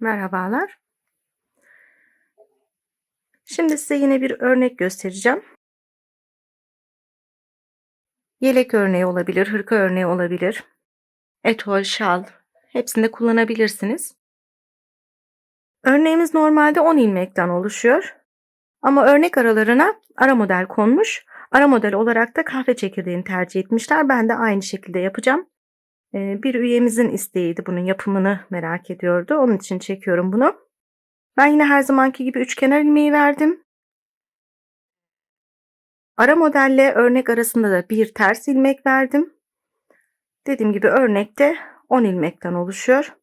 Merhabalar. Şimdi size yine bir örnek göstereceğim. Yelek örneği olabilir, hırka örneği olabilir. Etol, şal hepsinde kullanabilirsiniz. Örneğimiz normalde 10 ilmekten oluşuyor. Ama örnek aralarına ara model konmuş. Ara model olarak da kahve çekirdeğini tercih etmişler. Ben de aynı şekilde yapacağım. Bir üyemizin isteğiydi bunun yapımını merak ediyordu. Onun için çekiyorum bunu. Ben yine her zamanki gibi üçkenar ilmeği verdim. Ara modelle örnek arasında da bir ters ilmek verdim. Dediğim gibi örnekte 10 ilmekten oluşuyor.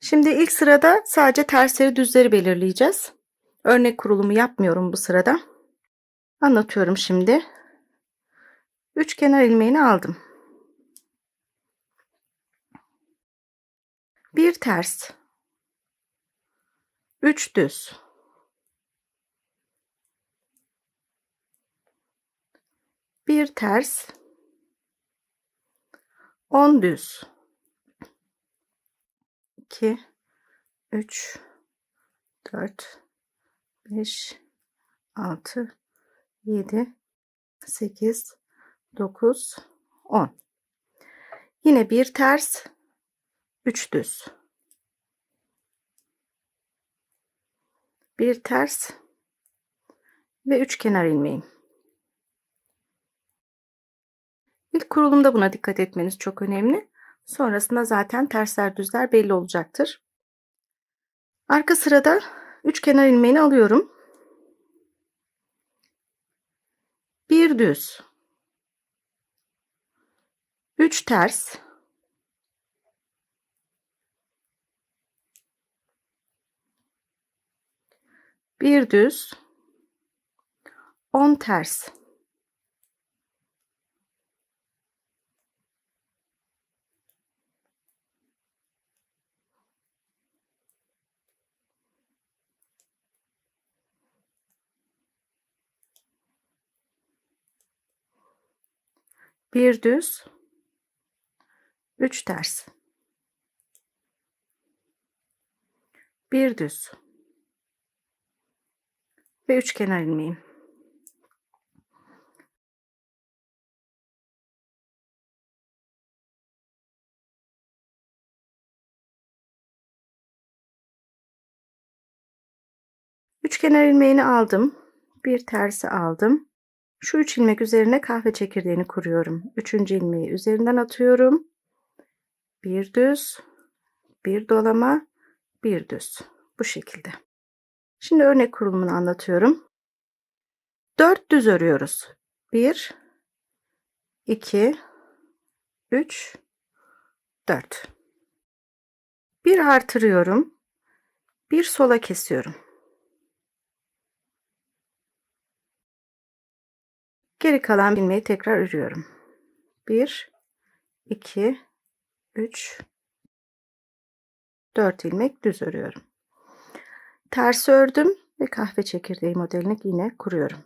Şimdi ilk sırada sadece tersleri düzleri belirleyeceğiz. Örnek kurulumu yapmıyorum bu sırada. Anlatıyorum şimdi. Üç kenar ilmeğini aldım. Bir ters. Üç düz. Bir ters. On düz. 2 3 4 5 6 7 8 9 10 yine bir ters 3 düz bir ters ve üç kenar ilmeğim İlk kurulumda buna dikkat etmeniz çok önemli. Sonrasında zaten tersler düzler belli olacaktır. Arka sırada üç kenar ilmeğini alıyorum. Bir düz. Üç ters. Bir düz. On ters. bir düz, üç ters. Bir düz ve üç kenar ilmeğim. Üç kenar ilmeğini aldım. Bir tersi aldım. Şu üç ilmek üzerine kahve çekirdeğini kuruyorum. Üçüncü ilmeği üzerinden atıyorum. Bir düz, bir dolama, bir düz. Bu şekilde. Şimdi örnek kurulumunu anlatıyorum. Dört düz örüyoruz. Bir, iki, üç, dört. Bir artırıyorum. Bir sola kesiyorum. Geri kalan ilmeği tekrar örüyorum. 1 2 3 4 ilmek düz örüyorum. Ters ördüm ve kahve çekirdeği modelini yine kuruyorum.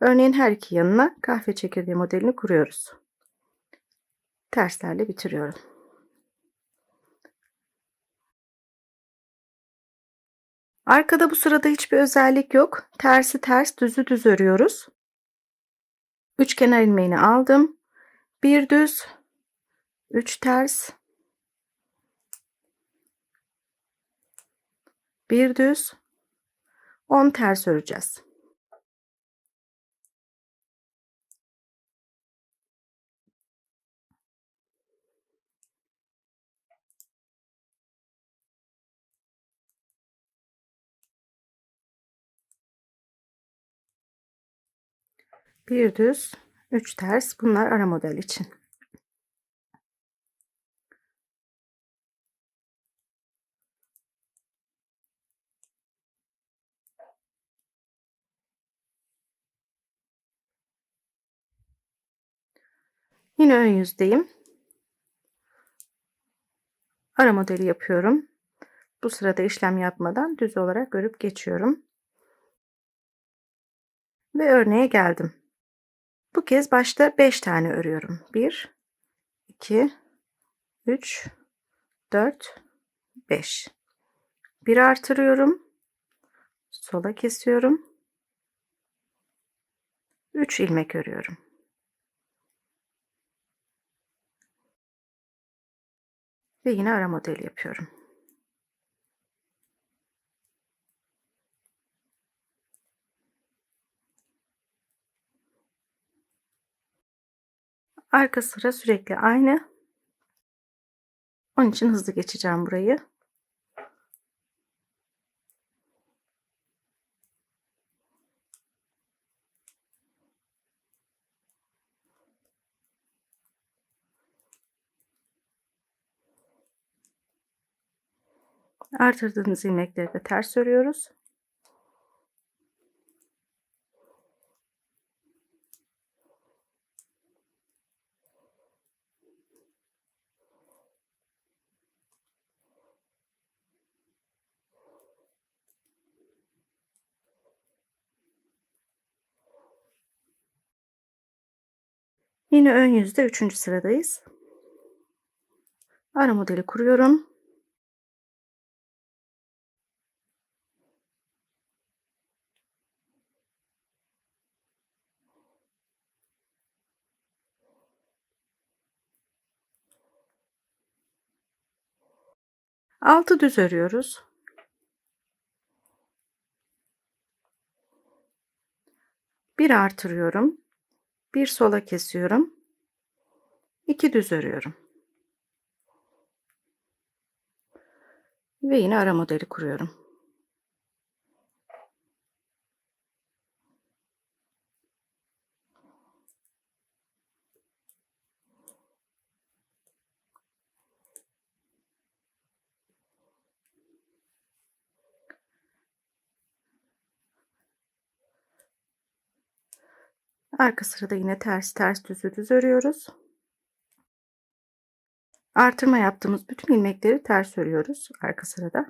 Örneğin her iki yanına kahve çekirdeği modelini kuruyoruz. Terslerle bitiriyorum. Arkada bu sırada hiçbir özellik yok. Tersi ters, düzü düz örüyoruz. Üç kenar ilmeğini aldım. Bir düz, üç ters, bir düz, 10 ters öreceğiz. bir düz, üç ters. Bunlar ara model için. Yine ön yüzdeyim. Ara modeli yapıyorum. Bu sırada işlem yapmadan düz olarak örüp geçiyorum. Ve örneğe geldim. Bu kez başta 5 tane örüyorum. 1, 2, 3, 4, 5. Bir artırıyorum. Sola kesiyorum. 3 ilmek örüyorum. Ve yine ara modeli yapıyorum. Arka sıra sürekli aynı. Onun için hızlı geçeceğim burayı. Artırdığımız ilmekleri de ters örüyoruz. Yine ön yüzde üçüncü sıradayız. Ara modeli kuruyorum. Altı düz örüyoruz. Bir artırıyorum. Bir sola kesiyorum. 2 düz örüyorum. Ve yine ara modeli kuruyorum. Arka sırada yine ters ters düzü düz örüyoruz. Artırma yaptığımız bütün ilmekleri ters örüyoruz arka sırada.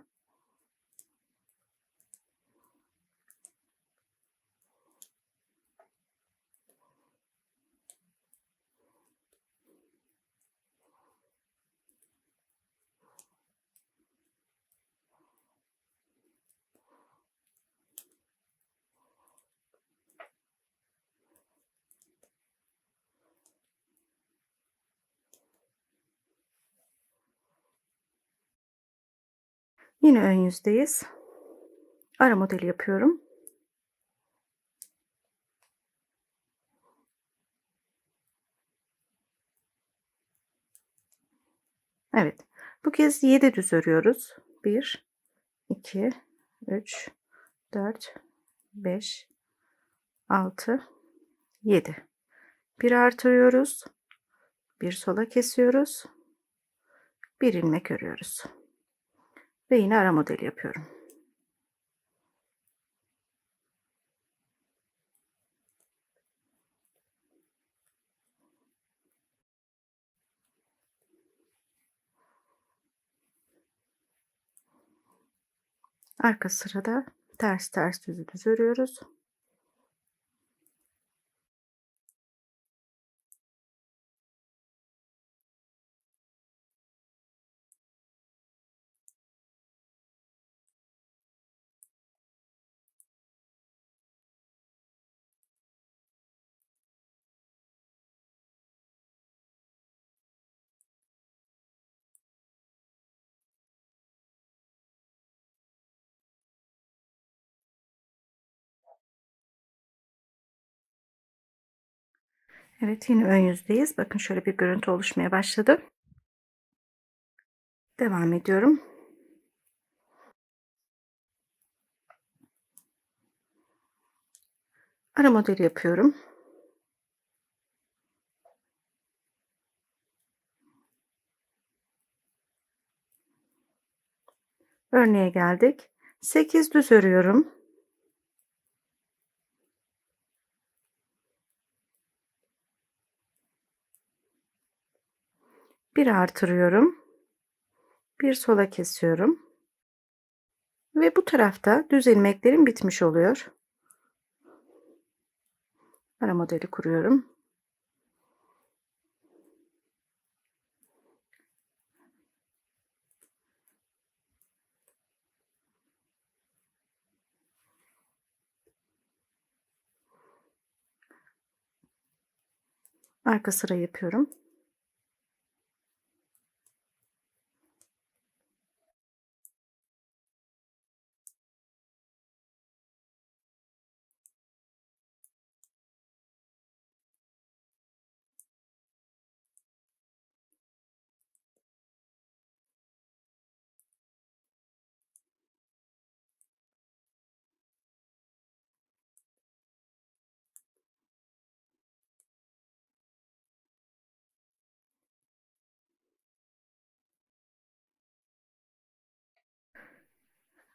Yine ön yüzdeyiz. Ara modeli yapıyorum. Evet. Bu kez 7 düz örüyoruz. 1 2 3 4 5 6 7 bir artırıyoruz. Bir sola kesiyoruz. Bir ilmek örüyoruz. Ve yine ara modeli yapıyorum. Arka sırada ters ters düzü düz örüyoruz. Evet yine ön yüzdeyiz. Bakın şöyle bir görüntü oluşmaya başladı. Devam ediyorum. Ara modeli yapıyorum. Örneğe geldik. 8 düz örüyorum. bir artırıyorum. Bir sola kesiyorum. Ve bu tarafta düz ilmeklerim bitmiş oluyor. Ara modeli kuruyorum. Arka sıra yapıyorum.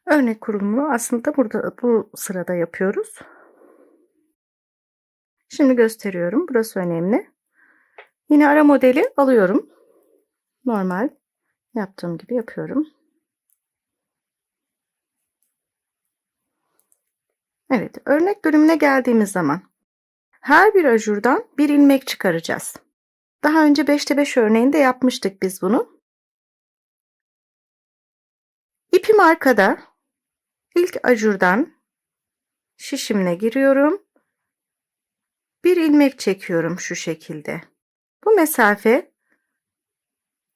Örnek kurulumunu aslında burada bu sırada yapıyoruz. Şimdi gösteriyorum. Burası önemli. Yine ara modeli alıyorum. Normal yaptığım gibi yapıyorum. Evet, örnek bölümüne geldiğimiz zaman her bir ajurdan bir ilmek çıkaracağız. Daha önce 5'te 5 örneğinde yapmıştık biz bunu. İpim arkada. İlk ajurdan şişimle giriyorum. Bir ilmek çekiyorum şu şekilde. Bu mesafe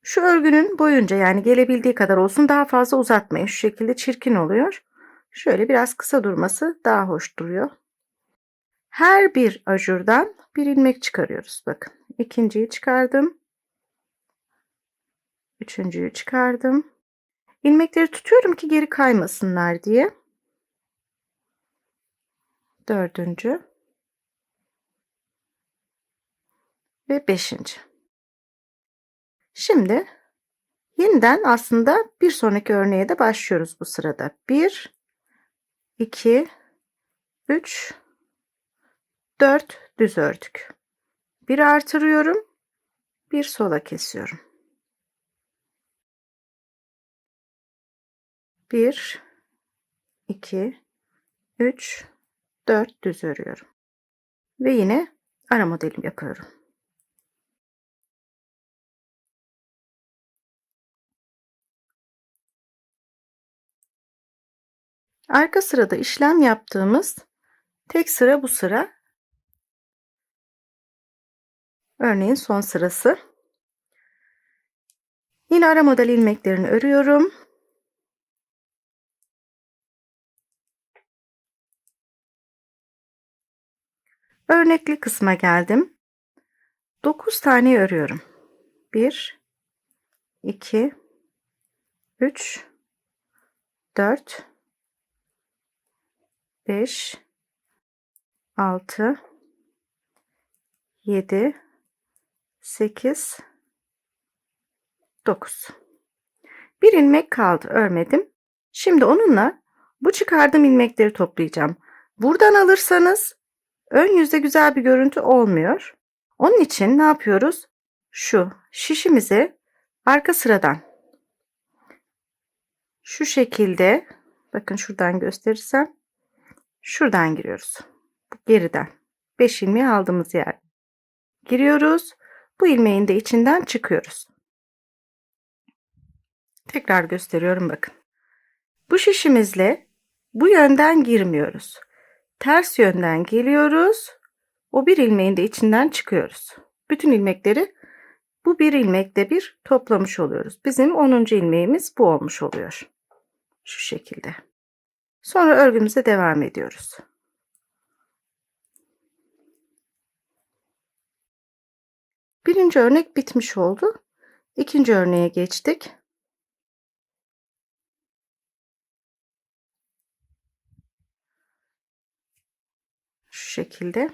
şu örgünün boyunca yani gelebildiği kadar olsun daha fazla uzatmayın. Şu şekilde çirkin oluyor. Şöyle biraz kısa durması daha hoş duruyor. Her bir ajurdan bir ilmek çıkarıyoruz. Bakın ikinciyi çıkardım. Üçüncüyü çıkardım. İlmekleri tutuyorum ki geri kaymasınlar diye. Dördüncü. Ve beşinci. Şimdi yeniden aslında bir sonraki örneğe de başlıyoruz bu sırada. Bir, iki, üç, dört düz ördük. Bir artırıyorum. Bir sola kesiyorum. 1 2 3 4 düz örüyorum. Ve yine ara modelim yapıyorum. Arka sırada işlem yaptığımız tek sıra bu sıra. Örneğin son sırası. Yine ara model ilmeklerini örüyorum. Örnekli kısma geldim. 9 tane örüyorum. 1 2 3 4 5 6 7 8 9 bir ilmek kaldı örmedim şimdi onunla bu çıkardığım ilmekleri toplayacağım buradan alırsanız ön yüzde güzel bir görüntü olmuyor onun için ne yapıyoruz şu şişimizi arka sıradan şu şekilde bakın şuradan gösterirsem şuradan giriyoruz geriden 5 ilmeği aldığımız yer giriyoruz bu ilmeğin de içinden çıkıyoruz. Tekrar gösteriyorum bakın. Bu şişimizle bu yönden girmiyoruz. Ters yönden geliyoruz. O bir ilmeğin de içinden çıkıyoruz. Bütün ilmekleri bu bir ilmekte bir toplamış oluyoruz. Bizim 10. ilmeğimiz bu olmuş oluyor. Şu şekilde. Sonra örgümüze devam ediyoruz. Birinci örnek bitmiş oldu. İkinci örneğe geçtik. Şu şekilde.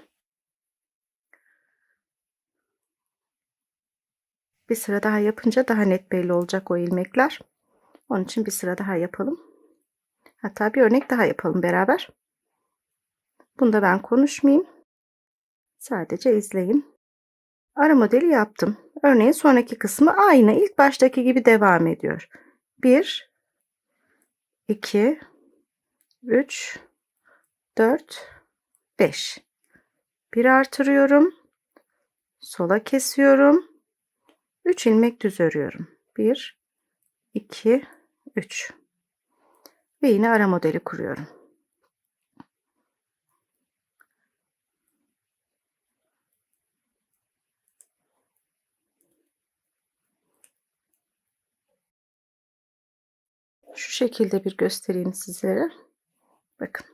Bir sıra daha yapınca daha net belli olacak o ilmekler. Onun için bir sıra daha yapalım. Hatta bir örnek daha yapalım beraber. Bunda ben konuşmayayım. Sadece izleyin. Ara modeli yaptım. Örneğin sonraki kısmı aynı ilk baştaki gibi devam ediyor. 1 2 3 4 5. Bir artırıyorum. Sola kesiyorum. 3 ilmek düz örüyorum. 1 2 3 ve yine ara modeli kuruyorum. Şu şekilde bir göstereyim sizlere. Bakın.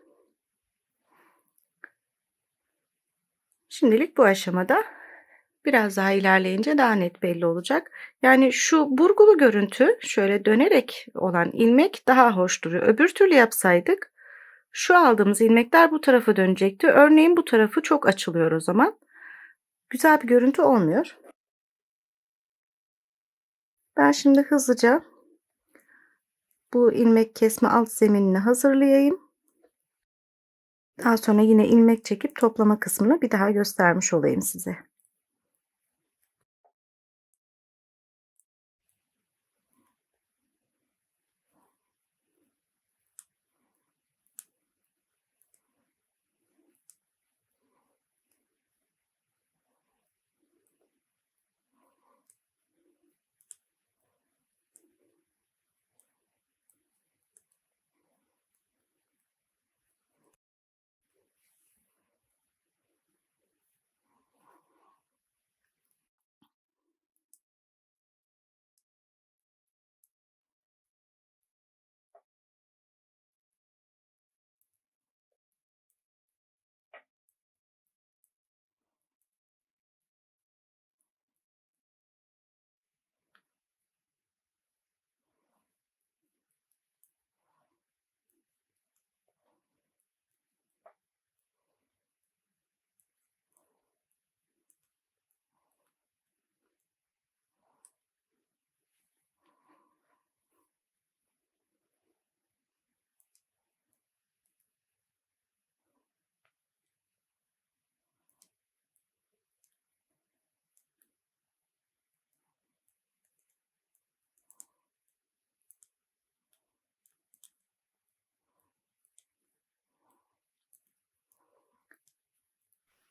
Şimdilik bu aşamada. Biraz daha ilerleyince daha net belli olacak. Yani şu burgulu görüntü şöyle dönerek olan ilmek daha hoş duruyor. Öbür türlü yapsaydık şu aldığımız ilmekler bu tarafa dönecekti. Örneğin bu tarafı çok açılıyor o zaman. Güzel bir görüntü olmuyor. Ben şimdi hızlıca bu ilmek kesme alt zeminini hazırlayayım. Daha sonra yine ilmek çekip toplama kısmını bir daha göstermiş olayım size.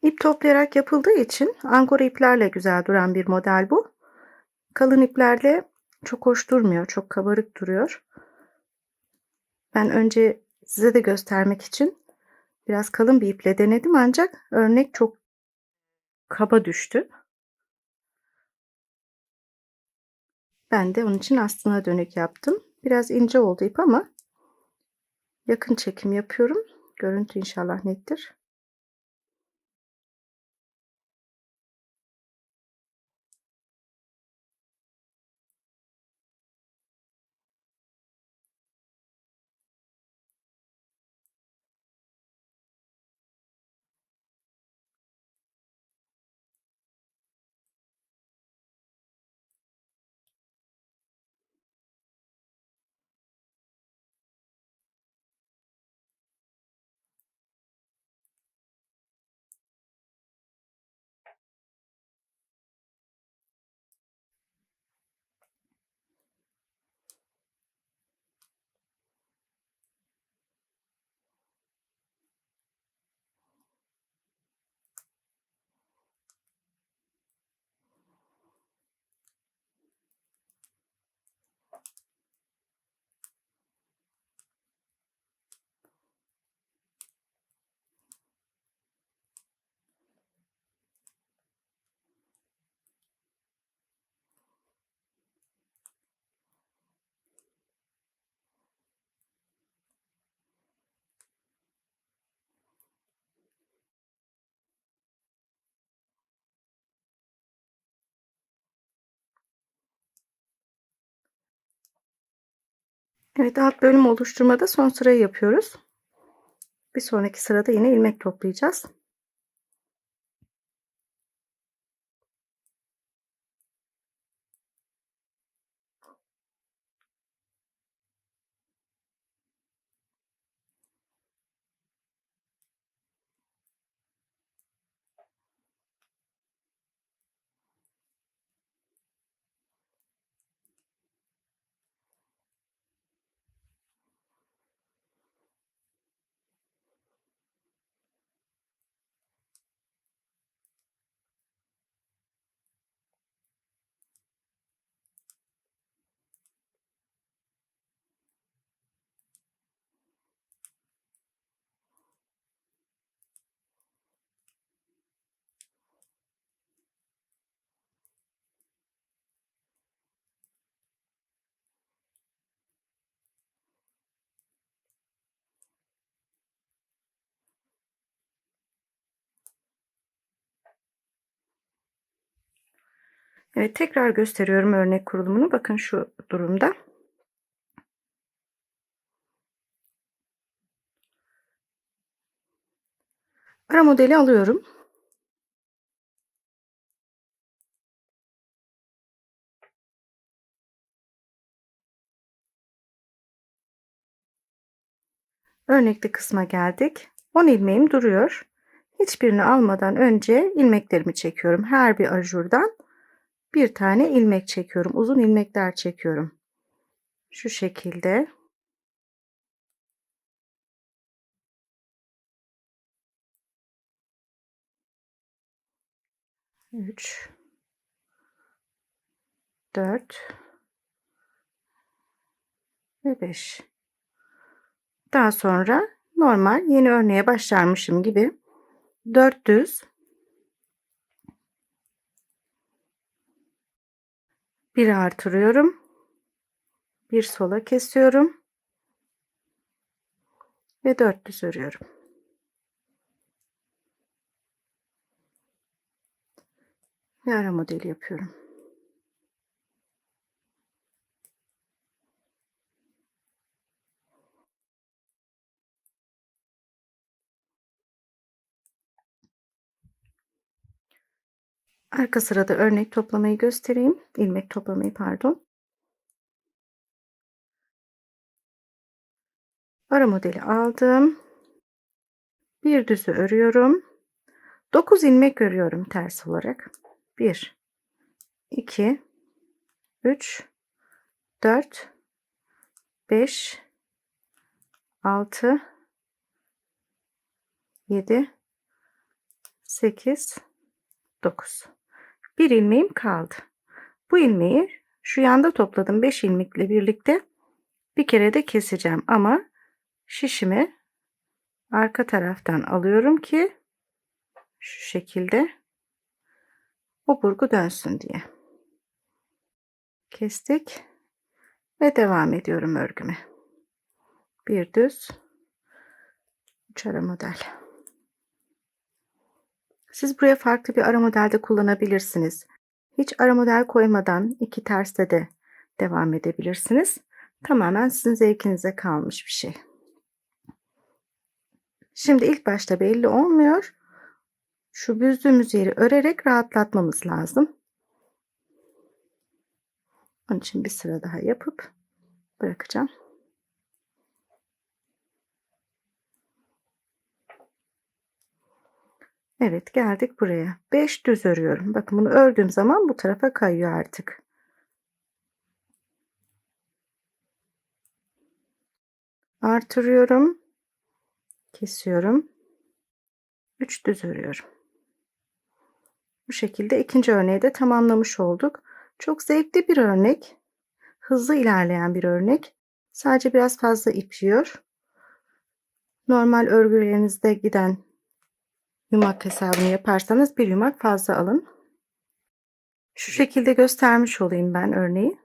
İp toplayarak yapıldığı için angora iplerle güzel duran bir model bu. Kalın iplerle çok hoş durmuyor. Çok kabarık duruyor. Ben önce size de göstermek için biraz kalın bir iple denedim ancak örnek çok kaba düştü. Ben de onun için aslına dönük yaptım. Biraz ince oldu ip ama yakın çekim yapıyorum. Görüntü inşallah nettir. Evet alt bölüm oluşturmada son sırayı yapıyoruz. Bir sonraki sırada yine ilmek toplayacağız. Evet tekrar gösteriyorum örnek kurulumunu. Bakın şu durumda. Ara modeli alıyorum. Örnekli kısma geldik. 10 ilmeğim duruyor. Hiçbirini almadan önce ilmeklerimi çekiyorum. Her bir ajurdan bir tane ilmek çekiyorum. Uzun ilmekler çekiyorum. Şu şekilde. Üç, dört ve beş. Daha sonra normal yeni örneğe başlarmışım gibi 4 düz bir artırıyorum. Bir sola kesiyorum. Ve 4 düz örüyorum. Ve ara modeli yapıyorum. Arka sırada örnek toplamayı göstereyim. İlmek toplamayı pardon. Ara modeli aldım. Bir düzü örüyorum. 9 ilmek örüyorum ters olarak. 1 2 3 4 5 6 7 8 9 bir ilmeğim kaldı. Bu ilmeği şu yanda topladım 5 ilmekle birlikte bir kere de keseceğim ama şişimi arka taraftan alıyorum ki şu şekilde o burgu dönsün diye. Kestik ve devam ediyorum örgüme. Bir düz, üç ara model. Siz buraya farklı bir ara modelde kullanabilirsiniz. Hiç ara model koymadan iki terste de devam edebilirsiniz. Tamamen sizin zevkinize kalmış bir şey. Şimdi ilk başta belli olmuyor. Şu büzdüğümüz yeri örerek rahatlatmamız lazım. Onun için bir sıra daha yapıp bırakacağım. Evet geldik buraya. 5 düz örüyorum. Bakın bunu ördüğüm zaman bu tarafa kayıyor artık. Artırıyorum. Kesiyorum. 3 düz örüyorum. Bu şekilde ikinci örneği de tamamlamış olduk. Çok zevkli bir örnek. Hızlı ilerleyen bir örnek. Sadece biraz fazla ip yiyor. Normal örgülerinizde giden yumak hesabını yaparsanız bir yumak fazla alın. Şu şekilde göstermiş olayım ben örneği.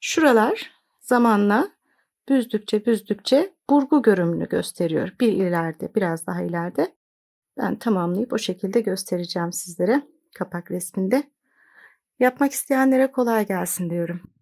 Şuralar zamanla büzdükçe büzdükçe burgu görünümünü gösteriyor. Bir ileride biraz daha ileride. Ben tamamlayıp o şekilde göstereceğim sizlere kapak resminde. Yapmak isteyenlere kolay gelsin diyorum.